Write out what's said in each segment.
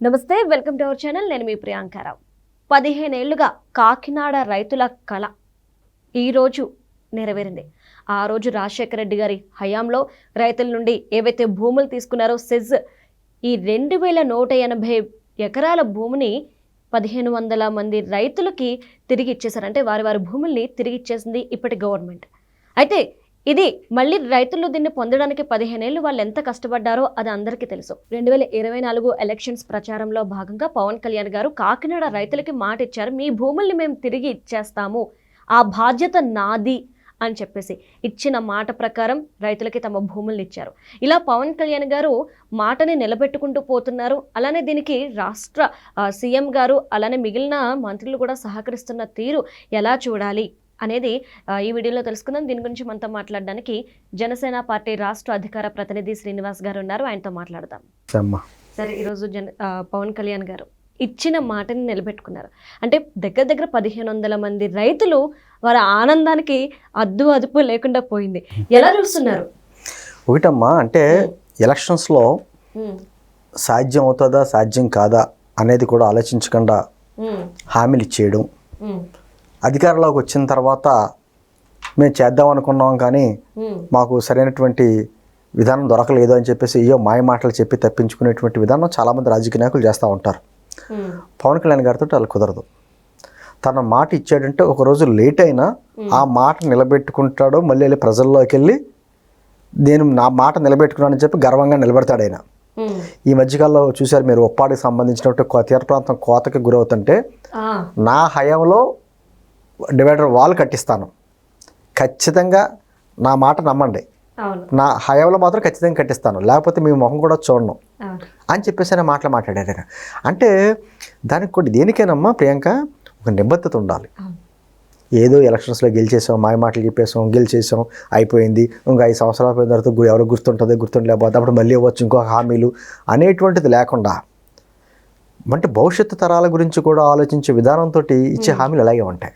నమస్తే welcome to our channel. నేను మీ ప్రియాంకారావు పదిహేనేళ్ళుగా కాకినాడ రైతుల కళ ఈరోజు నెరవేరింది. ఆ రోజు రాజశేఖర రెడ్డి గారి హయాంలో రైతుల నుండి ఏవైతే భూములు తీసుకున్నారో సెజ్ ఈ రెండు వేల నూట ఎనభై ఎకరాల భూమిని పదిహేను వందల మంది రైతులకి తిరిగి ఇచ్చేశారు. అంటే వారి వారి భూముల్ని తిరిగి ఇచ్చేసింది ఇప్పటి గవర్నమెంట్. అయితే ఇది మళ్ళీ రైతులు దీన్ని పొందడానికి పదిహేనేళ్ళు వాళ్ళు ఎంత కష్టపడ్డారో అది అందరికీ తెలుసు. రెండు వేల ఇరవై నాలుగు ఎలక్షన్స్ ప్రచారంలో భాగంగా పవన్ కళ్యాణ్ గారు కాకినాడ రైతులకి మాట ఇచ్చారు మీ భూముల్ని మేము తిరిగి ఇచ్చేస్తాము ఆ బాధ్యత నాది అని చెప్పేసి ఇచ్చిన మాట ప్రకారం రైతులకి తమ భూములను ఇచ్చారు. ఇలా పవన్ కళ్యాణ్ గారు మాటని నిలబెట్టుకుంటూ పోతున్నారు. అలానే దీనికి రాష్ట్ర సీఎం గారు అలానే మిగిలిన మంత్రులు కూడా సహకరిస్తున్న తీరు ఎలా చూడాలి? అనేది ఈ వీడియోలో తెలుసుకుందాం. దీని గురించి మనతో మాట్లాడడానికి జనసేన పార్టీ రాష్ట్ర అధికార ప్రతినిధి శ్రీనివాస్ గారు ఉన్నారు. ఆయనతో మాట్లాడదాం. సరే ఈరోజు జన పవన్ కళ్యాణ్ గారు ఇచ్చిన మాటని నిలబెట్టుకున్నారు. అంటే దగ్గర దగ్గర పదిహేను వందల మంది రైతులు వారి ఆనందానికి అద్దు అదుపు లేకుండా పోయింది. ఎలా చూస్తున్నారు? ఒకటమ్మా అంటే ఎలక్షన్స్లో సాధ్యం అవుతుందా సాధ్యం కాదా అనేది కూడా ఆలోచించకుండా హామీలు ఇచ్చేయడం. అధికారంలోకి వచ్చిన తర్వాత మేము చేద్దాం అనుకున్నాం కానీ మాకు సరైనటువంటి విధానం దొరకలేదు అని చెప్పేసి అయ్యో మాయ మాటలు చెప్పి తప్పించుకునేటువంటి విధానం చాలామంది రాజకీయ నాయకులు చేస్తూ ఉంటారు. పవన్ కళ్యాణ్ గారితో అలా కుదరదు. తన మాట ఇచ్చాడంటే ఒక రోజు లేట్ అయినా ఆ మాట నిలబెట్టుకుంటాడో మళ్ళీ వెళ్ళి ప్రజల్లోకి వెళ్ళి నేను నా మాట నిలబెట్టుకున్నానని చెప్పి గర్వంగా నిలబెడతాడు ఆయన. ఈ మధ్యకాలంలో చూశారు మీరు ఒప్పాడికి సంబంధించినట్టు తీర ప్రాంతం కోతకి గురవుతుంటే నా హయాంలో డివైడర్ వాల్ కట్టిస్తాను. ఖచ్చితంగా నా మాట నమ్మండి. నా హయాంలో మాత్రం ఖచ్చితంగా కట్టిస్తాను. లేకపోతే మీ మొహం కూడా చూడను. అని చెప్పేసి ఆయన మాటలు మాట్లాడారు ఆయన. అంటే దానికి కూడా దేనికేనమ్మా ప్రియాంక ఒక నిబద్ధత ఉండాలి. ఏదో ఎలక్షన్స్లో గెలిచేసాం మాయ మాటలు చెప్పేసాం గెలిచేసాం అయిపోయింది. ఇంకా ఐదు సంవత్సరాల పోయిన తర్వాత ఎవరు గుర్తుంటుంది గుర్తుండలేకపోతే అప్పుడు మళ్ళీ ఇవ్వచ్చు ఇంకో హామీలు అనేటువంటిది లేకుండా. అంటే భవిష్యత్తు తరాల గురించి కూడా ఆలోచించే విధానంతో ఇచ్చే హామీలు అలాగే ఉంటాయి.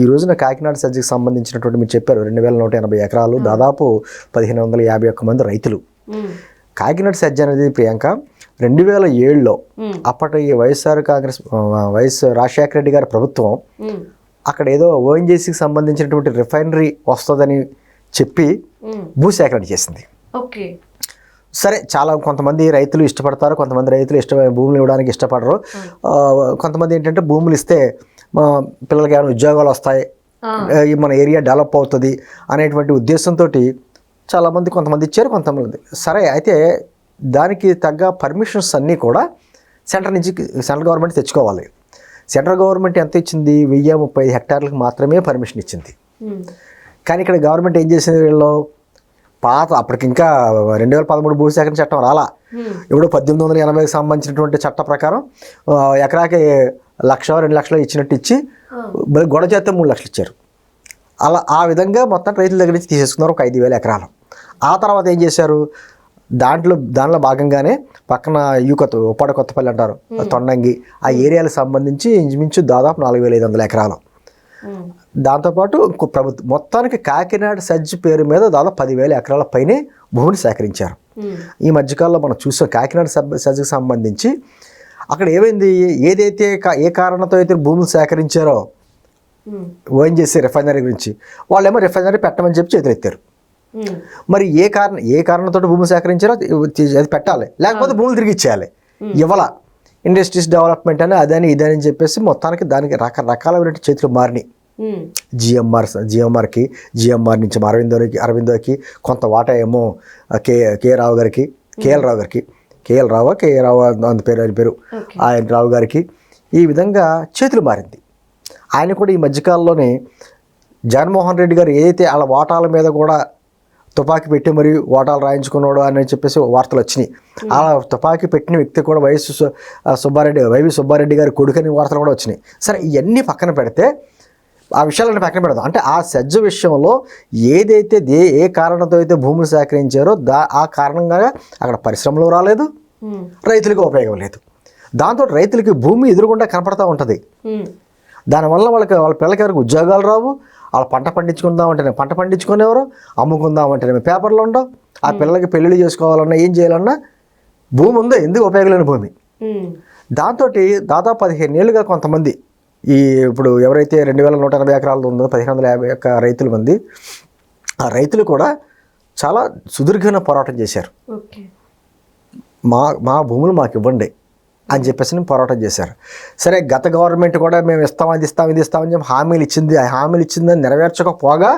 ఈ రోజున కాకినాడ సజ్జకి సంబంధించినటువంటి మీరు చెప్పారు రెండు వేల నూట ఎనభై ఎకరాలు దాదాపు పదిహేను వందల యాభై ఒక్క మంది రైతులు. కాకినాడ సజ్జ అనేది ప్రియాంక రెండు వేల ఏడులో అప్పటి వైఎస్ఆర్ కాంగ్రెస్ వైఎస్ రాజశేఖర రెడ్డి గారి ప్రభుత్వం అక్కడ ఏదో ఓఎన్జీసీకి సంబంధించినటువంటి రిఫైనరీ వస్తుందని చెప్పి భూసేకరణ చేసింది. ఓకే. సరే చాలా కొంతమంది రైతులు ఇష్టపడతారు కొంతమంది రైతులు ఇష్ట భూములు ఇవ్వడానికి ఇష్టపడరు. కొంతమంది ఏంటంటే భూములు ఇస్తే మా పిల్లలకి ఏమైనా ఉద్యోగాలు వస్తాయి మన ఏరియా డెవలప్ అవుతుంది అనేటువంటి ఉద్దేశంతో చాలామంది కొంతమంది ఇచ్చారు కొంతమంది సరే అయితే దానికి తగ్గ పర్మిషన్స్ అన్నీ కూడా సెంటర్ నుంచి సెంట్రల్ గవర్నమెంట్ తెచ్చుకోవాలి. సెంట్రల్ గవర్నమెంట్ ఎంత ఇచ్చింది? వెయ్యి ముప్పై ఐదు హెక్టార్లకు మాత్రమే పర్మిషన్ ఇచ్చింది. కానీ ఇక్కడ గవర్నమెంట్ ఏం చేసింది వీళ్ళు? పాత అప్పటికి ఇంకా రెండు వేల పదమూడు భూసేకరణ చట్టం రాలా. ఇప్పుడు పద్దెనిమిది వందల ఎనభైకి సంబంధించినటువంటి చట్ట ప్రకారం ఎకరాకి లక్ష రెండు లక్షలు ఇచ్చినట్టు ఇచ్చి మరి గొడవ చేస్తే మూడు లక్షలు ఇచ్చారు. అలా ఆ విధంగా మొత్తం రైతుల దగ్గర నుంచి తీసేసుకున్నారు ఒక ఐదు వేల ఎకరాలు. ఆ తర్వాత ఏం చేశారు? దాంట్లో దానిలో భాగంగానే పక్కన యూ కొత్త ఉప్పాడ కొత్తపల్లి అంటారు తొండంగి ఆ ఏరియాలకు సంబంధించి ఇంచుమించు దాదాపు నాలుగు వేల ఐదు వందల ఎకరాలు. దాంతోపాటు ఇంకో ప్రభుత్వం మొత్తానికి కాకినాడ సజ్జి పేరు మీద దాదాపు పదివేల ఎకరాల పైనే భూమిని సేకరించారు. ఈ మధ్యకాలంలో మనం చూసాం కాకినాడ సబ్ సజ్జకు సంబంధించి అక్కడ ఏమైంది? ఏదైతే ఏ కారణంతో అయితే భూములు సేకరించారో ఓఎన్జీసీ రిఫైనరీ గురించి? వాళ్ళేమో రిఫైనరీ పెట్టమని చెప్పి చేతులు ఎత్తారు ఉమ్, మరి ఏ కారణం ఏ కారణంతో భూములు సేకరించారో అది- పెట్టాలి. లేకపోతే భూములు తిరిగి ఇచ్చేయాలి ఇవ్వాల. ఇండస్ట్రీస్ డెవలప్మెంట్ అని అదని ఇదని అని చెప్పేసి మొత్తానికి దానికి రకరకాలైన చేతులు మారినాయి. జిఎంఆర్ జిఎంఆర్కి జిఎంఆర్ నుంచి అరవిందోకి అరవిందోకి కొంత వాటా ఏమో కే కే రావు గారికి కేఎల్ రావు గారికి కేఎల్ రావు కే రావు అంత పేరు ఆయన పేరు ఆయన రావు గారికి ఈ విధంగా చేతులు మారింది. ఆయన కూడా ఈ మధ్యకాలంలోనే జగన్మోహన్ రెడ్డి గారు ఏదైతే వాళ్ళ వాటాల మీద కూడా తుపాకీ పెట్టి మరి ఓటాలు రాయించుకున్నాడు అని చెప్పేసి వార్తలు వచ్చినాయి. ఆ తుపాకీ పెట్టిన వ్యక్తి కూడా వైఎస్ సుబ్బారెడ్డి వైవి సుబ్బారెడ్డి గారి కొడుకని వార్తలు కూడా వచ్చినాయి. సరే ఇవన్నీ పక్కన పెడితే ఆ విషయాలను పక్కన పెడదాం. అంటే ఆ సజ్జ విషయంలో ఏదైతే దే ఏ కారణంతో అయితే భూములు సేకరించారో దా ఆ కారణంగా అక్కడ పరిశ్రమలు రాలేదు. రైతులకు ఉపయోగం లేదు. దాంతో రైతులకి భూమి ఎదురుగుండా కనపడతా ఉంటుంది. దానివల్ల వాళ్ళకి వాళ్ళ పిల్లలకి ఎవరికి ఉద్యోగాలు రావు. వాళ్ళ పంట పండించుకుందామంటేనే పంట పండించుకునేవారు అమ్ముకుందామంటేనే పేపర్లు ఉండవు. ఆ పిల్లలకి పెళ్ళిళ్ళు చేసుకోవాలన్నా ఏం చేయాలన్నా భూమి ఉందో ఎందుకు ఉపయోగం లేని భూమి? దాంతో దాదాపు పదిహేను ఏళ్ళుగా కొంతమంది ఈ ఇప్పుడు ఎవరైతే రెండు వేల నూట ఎనభై ఎకరాలు ఉందో పదిహేను వందల యాభై ఒక్క రైతుల మంది ఆ రైతులు కూడా చాలా సుదీర్ఘమైన పోరాటం చేశారు. మా మా భూములు మాకు ఇవ్వండి అని చెప్పేసి పోరాటం చేశారు. సరే గత గవర్నమెంట్ కూడా మేము ఇస్తాం అది ఇస్తాం ఇది ఇస్తామని చెప్పి హామీలు ఇచ్చింది. ఆ హామీలు ఇచ్చిందని నెరవేర్చకపోగా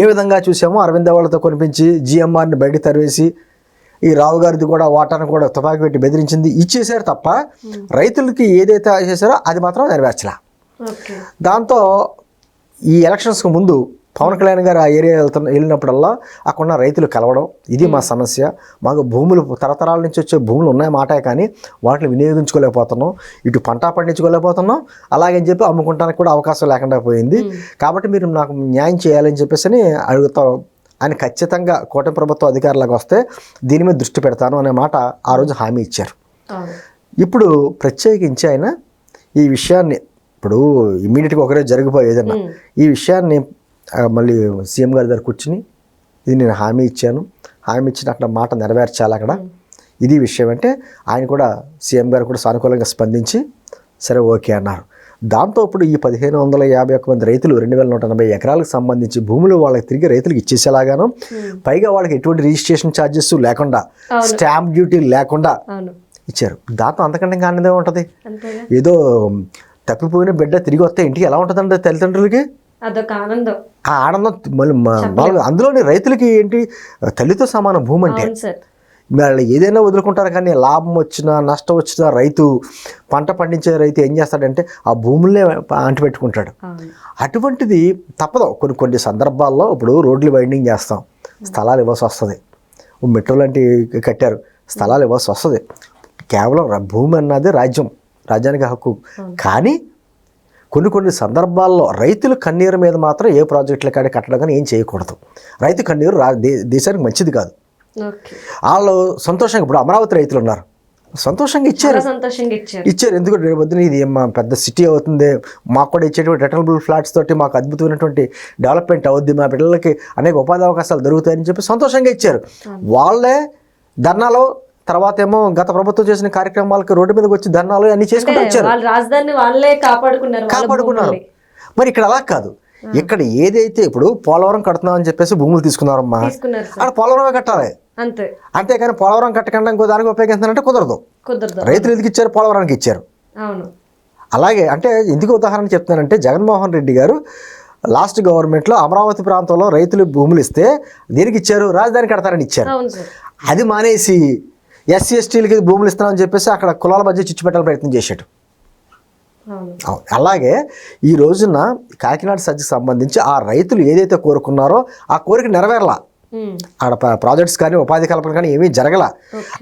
ఏ విధంగా చూసామో అరవింద వాళ్ళతో కొనిపించి జిఎంఆర్ని బయటికి తరివేసి ఈ రావు గారిది కూడా వాటాను కూడా తుపాకీ పెట్టి బెదిరించింది. ఇచ్చేసారు తప్ప రైతులకి ఏదైతే చేశారో అది మాత్రం నెరవేర్చలా. దాంతో ఈ ఎలక్షన్స్కి ముందు పవన్ కళ్యాణ్ గారు ఆ ఏరియా వెళ్తున్న వెళ్ళినప్పుడల్లా అక్కడ ఉన్న రైతులు కలవడం ఇది మా సమస్య. మాకు భూములు తరతరాల నుంచి వచ్చే భూములు ఉన్నాయి మాటే కానీ వాటిని వినియోగించుకోలేకపోతున్నాం. ఇటు పంట పండించుకోలేకపోతున్నాం. అలాగని చెప్పి అమ్ముకుంటానికి కూడా అవకాశం లేకుండా పోయింది. కాబట్టి మీరు నాకు న్యాయం చేయాలని చెప్పేసి అని అడుగుతాం ఆయన ఖచ్చితంగా కూటమి ప్రభుత్వ అధికారులకు వస్తే దీని మీద దృష్టి పెడతాను అనే మాట ఆ రోజు హామీ ఇచ్చారు. ఇప్పుడు ప్రత్యేకించి ఆయన ఈ విషయాన్ని ఇప్పుడు ఇమీడియట్గా ఒకరే జరిగిపోయి ఏదన్నా. ఈ విషయాన్ని మళ్ళీ సీఎం గారి దగ్గర కూర్చుని ఇది నేను హామీ ఇచ్చాను. హామీ ఇచ్చిన అక్కడ మాట నెరవేర్చాలి అక్కడ. ఇది విషయం అంటే ఆయన కూడా సీఎం గారు కూడా సానుకూలంగా స్పందించి సరే ఓకే అన్నారు. దాంతో ఇప్పుడు ఈ పదిహేను వందల యాభై ఒక్క మంది రైతులు రెండు వేల నూట ఎనభై ఎకరాలకు సంబంధించి భూములు వాళ్ళకి తిరిగి రైతులకు ఇచ్చేసేలాగాను పైగా వాళ్ళకి ఎటువంటి రిజిస్ట్రేషన్ ఛార్జెస్ లేకుండా. స్టాంప్ డ్యూటీ లేకుండా ఇచ్చారు. దాంతో అంతకంటే ఇంకా ఆనందం ఉంటుంది ఏదో తప్పిపోయిన బిడ్డ తిరిగి వస్తే ఇంటికి ఎలా ఉంటుందంటే తల్లిదండ్రులకి? అదొక ఆనందం. ఆ ఆనందం మళ్ళీ అందులోని రైతులకి ఏంటి? తల్లితో సమానం భూమి అంటే. వాళ్ళు ఏదైనా వదులుకుంటారు కానీ లాభం వచ్చినా నష్టం వచ్చినా రైతు పంట పండించే రైతు ఏం చేస్తాడంటే ఆ భూములనే అంటిపెట్టుకుంటాడు. అటువంటిది తప్పదు. కొన్ని కొన్ని సందర్భాల్లో ఇప్పుడు రోడ్లు వైండింగ్ చేస్తాం. స్థలాలు ఇవ్వాల్సి వస్తుంది. మెట్రో లాంటివి కట్టారు. స్థలాలు ఇవ్వాల్సి వస్తుంది. కేవలం భూమి అన్నది రాజ్యం. రాజ్యానికి హక్కు. కానీ కొన్ని కొన్ని సందర్భాల్లో రైతుల కన్నీరు మీద మాత్రం ఏ ప్రాజెక్టులు కానీ కట్టడం కానీ ఏం చేయకూడదు. రైతు కన్నీరు రా దేశానికి మంచిది కాదు. వాళ్ళు సంతోషంగా ఇప్పుడు అమరావతి రైతులు ఉన్నారు. సంతోషంగా ఇచ్చారు. ఇచ్చారు. ఇచ్చారు. ఎందుకు రేపు పొద్దున ఇది మా పెద్ద సిటీ అవుతుంది. మాకు కూడా ఇచ్చేటువంటి రిటర్నబుల్ ఫ్లాట్స్ తోటి మాకు అద్భుతమైనటువంటి డెవలప్మెంట్ అవుద్ది. మా పిల్లలకి అనేక ఉపాధి అవకాశాలు దొరుకుతాయని చెప్పి సంతోషంగా ఇచ్చారు. వాళ్ళే ధర్నాలు తర్వాత ఏమో గత ప్రభుత్వం చేసిన కార్యక్రమాలకి రోడ్డు మీదకి వచ్చి ధర్నాలు అన్ని చేసుకుంటూ వచ్చారు. వాళ్ళ రాజధానిని వాళ్ళే కాపాడుకున్నారు కాపాడుకున్నారు. మరి ఇక్కడ అలా కాదు. ఇక్కడ ఏదైతే ఇప్పుడు పోలవరం కడుతున్నామని చెప్పేసి భూములు తీసుకున్నారమ్మా. అక్కడ పోలవరమే కట్టాలి. అంతే. అంతేకాని పోలవరం కట్టకుండా ఇంకో దానికి ఉపయోగిస్తానంటే కుదరదు. కుదరదు. రైతులు ఎందుకు ఇచ్చారు? పోలవరానికి ఇచ్చారు. అవును. అలాగే అంటే ఎందుకు ఉదాహరణ చెప్తున్నానంటే జగన్మోహన్ రెడ్డి గారు లాస్ట్ గవర్నమెంట్లో అమరావతి ప్రాంతంలో రైతులు భూములు ఇస్తే దేనికి ఇచ్చారు? రాజధాని కడతారని ఇచ్చారు. అది మానేసి ఎస్సీ ఎస్టీలకి భూములు ఇస్తామని చెప్పేసి అక్కడ కులాల మధ్య చిచ్చు పెట్టాలని ప్రయత్నం చేశాడు. అలాగే ఈ రోజున కాకినాడ సజ్జకి సంబంధించి ఆ రైతులు ఏదైతే కోరుకున్నారో ఆ కోరిక నెరవేరలా. ఆడ ప్రాజెక్ట్స్ కానీ ఉపాధి కల్పన కానీ ఏమీ జరగల.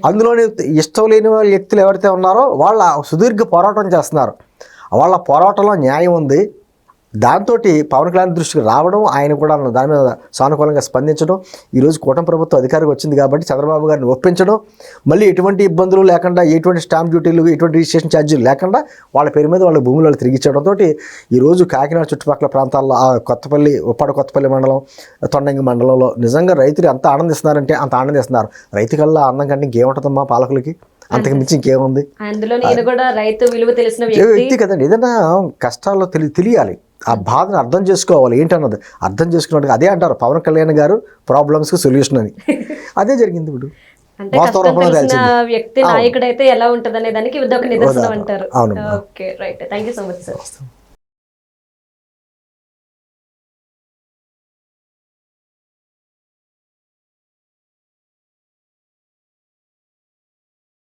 అందులోని ఇష్టం లేని వాళ్ళ వ్యక్తులు ఎవరైతే ఉన్నారో వాళ్ళ సుదీర్ఘ పోరాటం చేస్తున్నారు. వాళ్ళ పోరాటంలో న్యాయం ఉంది. దాంతో పవన్ కళ్యాణ్ దృష్టికి రావడం ఆయన కూడా దాని మీద సానుకూలంగా స్పందించడం ఈరోజు కూటమి ప్రభుత్వం అధికారికి వచ్చింది కాబట్టి చంద్రబాబు గారిని ఒప్పించడం మళ్ళీ ఎటువంటి ఇబ్బందులు లేకుండా ఎటువంటి స్టాంప్ డ్యూటీలు ఎటువంటి రిజిస్ట్రేషన్ ఛార్జీలు లేకుండా వాళ్ళ పేరు మీద వాళ్ళ భూములను తిరిగిచ్చడంతో ఈరోజు కాకినాడ చుట్టుపక్కల ప్రాంతాల్లో ఆ కొత్తపల్లి ఉప్పాడ కొత్తపల్లి మండలం తొండంగి మండలంలో నిజంగా రైతులు ఎంత ఆనందిస్తున్నారంటే అంత ఆనందిస్తున్నారు. రైతు కల్లా ఆనందం కంటే ఇంకేముంటుందమ్మా పాలకులకి? అంతకు మించి ఇంకేముంది? అందులో కూడా రైతు విలువ తెలిసిన వ్యక్తి కదండి? ఏదైనా కష్టాల్లో తెలి తెలియాలి. ఆ బాధను అర్థం చేసుకోవాలి. ఏంటన్నది? అర్థం చేసుకున్నట్టు అదే అంటారు పవన్ కళ్యాణ్ గారు ప్రాబ్లమ్స్కి సొల్యూషన్ అని. అదే జరిగింది ఇప్పుడు. అంటే కష్టం తెలిసిన. వ్యక్తి నాయకుడైతే ఎలా ఉంటది అనే దానికి ఒక నిదర్శనం అంటారు. అవును. Okay right. Thank you so much sir